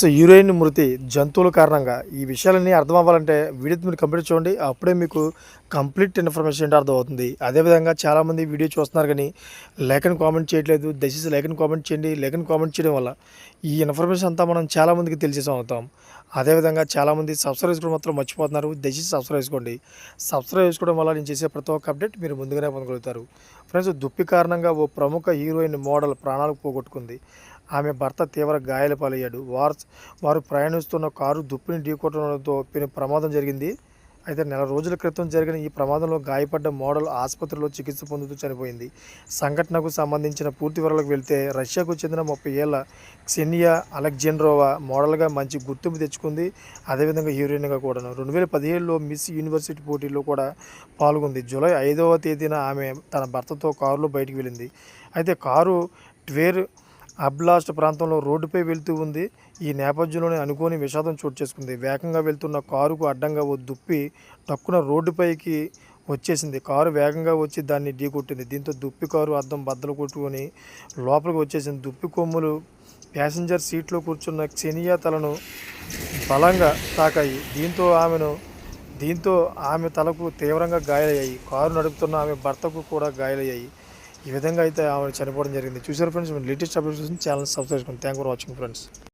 So యూరైన్ మృతి జంతువుల కారణంగా ఈ విషయాలన్నీ అర్థం అవ్వాలంటే వీడియో మీరు కంప్లీట్ చూడండి. అప్పుడే మీకు కంప్లీట్ ఇన్ఫర్మేషన్ ఏంటో అర్థమవుతుంది. అదేవిధంగా చాలామంది వీడియో చూస్తున్నారు కానీ లేఖను కామెంట్ చేయట్లేదు. దయచేసి లేఖను కామెంట్ చేయండి. లేఖను కామెంట్ చేయడం వల్ల ఈ ఇన్ఫర్మేషన్ అంతా మనం చాలామందికి తెలిసేసాం అవుతాం. అదేవిధంగా చాలామంది సబ్స్క్రైబ్ చేసుకోవడం మాత్రం మర్చిపోతున్నారు. దయచేసి సబ్స్క్రైబ్ చేసుకోండి. సబ్స్క్రైబ్ చేసుకోవడం వల్ల నేను చేసే ప్రతి ఒక్క అప్డేట్ మీరు ముందుగానే పొందగలుగుతారు. ఫ్రెండ్స్ దుప్పి కారణంగా ఓ ప్రముఖ హీరోయిన్ మోడల్ ప్రాణాలు పోగొట్టుకుంది. ఆమె భర్త తీవ్ర గాయాలపాలయ్యాడు వారు వారు ప్రయాణిస్తున్న కారు దుప్పిని ఢీకొట్టడంతో ప్రమాదం జరిగింది. అయితే నెల రోజుల క్రితం జరిగిన ఈ ప్రమాదంలో గాయపడ్డ మోడల్ ఆసుపత్రిలో చికిత్స పొందుతూ చనిపోయింది. సంఘటనకు సంబంధించిన పూర్తి వివరాలకు వెళ్తే రష్యాకు చెందిన ముప్పై ఏళ్ళ క్సెనియా అలెగ్జాండ్రోవా మోడల్గా మంచి గుర్తింపు తెచ్చుకుంది. అదేవిధంగా హీరోయిన్గా కూడాను. రెండు వేల పదిహేడులో మిస్ యూనివర్సిటీ పోటీలో కూడా పాల్గొంది. జూలై ఐదవ తేదీన ఆమె తన భర్తతో కారులో బయటికి వెళ్ళింది. అయితే కారు ట్వేర్ అబ్లాస్ట్ ప్రాంతంలో రోడ్డుపై వెళ్తూ ఉంది. ఈ నేపథ్యంలోనే అనుకోని విషాదం చోటు చేసుకుంది. వేగంగా వెళ్తున్న కారుకు అడ్డంగా ఓ దుప్పి టక్కున రోడ్డుపైకి వచ్చేసింది. కారు వేగంగా వచ్చి దాన్ని ఢీకొట్టింది. దీంతో దుప్పి కారు అద్దం బద్దలు కొట్టుకొని లోపలికి వచ్చేసింది. దుప్పి కొమ్ములు ప్యాసింజర్ సీట్లో కూర్చున్న క్షనియా తలను బలంగా తాకాయి. దీంతో ఆమెను దీంతో ఆమె తలకు తీవ్రంగా గాయాలయ్యాయి. కారు నడుపుతున్న ఆమె భర్తకు కూడా గాయాలయ్యాయి. ఈ విధంగా అయితే ఆమె చనిపోవడం జరిగింది. చూసారు friends latest updates channel subscribe చేసుకోండి థ్యాంక్ ఫర్ వాచింగ్ ఫ్రెండ్స్